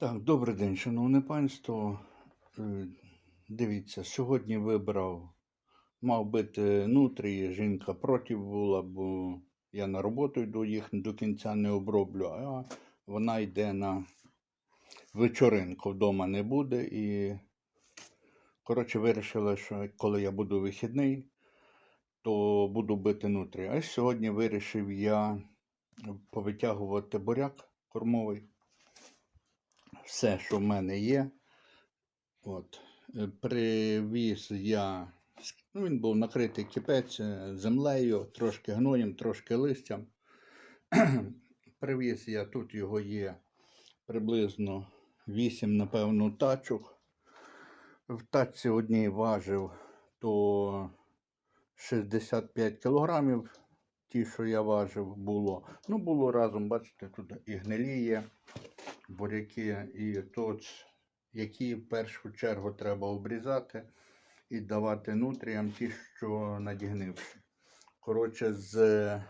Так, добрий день, шановне панство. Е, Дивіться, сьогодні вибрав, мав бути нутрії, жінка проти була, бо я на роботу йду, їх до кінця не оброблю, а вона йде на вечоринку, вдома не буде. І, коротше, вирішила, що коли я буду вихідний, то буду бити нутрії. А сьогодні вирішив я повитягувати буряк кормовий все, що в мене є. От. Е, Привіз я, ну, він був накритий кипець е, землею, трошки гноєм, трошки листям. Привіз я, тут його є приблизно 8, напевно, тачок. В тачці одній важив то 65 кілограмів, ті, що я важив, було. Ну, було разом, бачите, тут і гниліє буряки, і тут, які в першу чергу треба обрізати і давати нутріям ті, що надігнивши. Коротше, з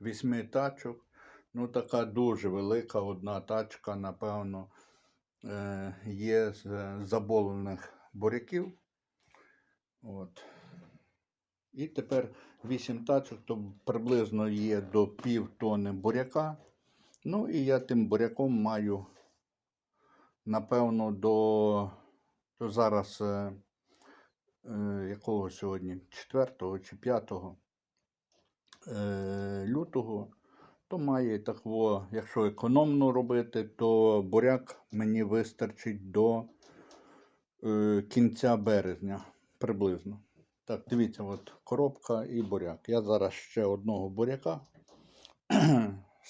вісьми тачок, ну така дуже велика одна тачка, напевно, е, є з заболених буряків. От. І тепер 8 тачок, то приблизно є до пів тони буряка. Ну і я тим буряком маю, напевно, до, до зараз е, е, якого сьогодні? 4 чи 5 е, лютого, то має такого, якщо економно робити, то буряк мені вистачить до е, кінця березня приблизно. Так, дивіться, от коробка і буряк. Я зараз ще одного буряка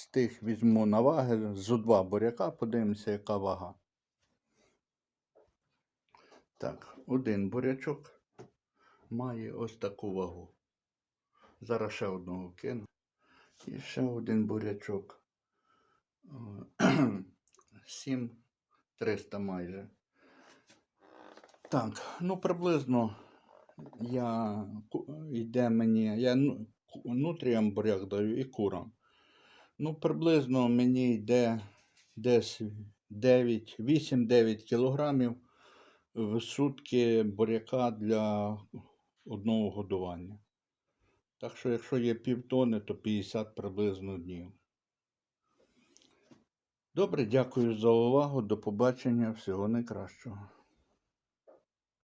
з тих візьму на ваги, зо два буряка, подивимося, яка вага. Так, один бурячок має ось таку вагу. Зараз ще одного кину. І ще один бурячок. 7 300 майже. Так, ну приблизно я йде мені, я ну- нутріям буряк даю і курам. Ну, приблизно мені йде десь 9, 8-9 кілограмів в сутки буряка для одного годування. Так що, якщо є півтони, то 50 приблизно днів. Добре, дякую за увагу. До побачення. Всього найкращого.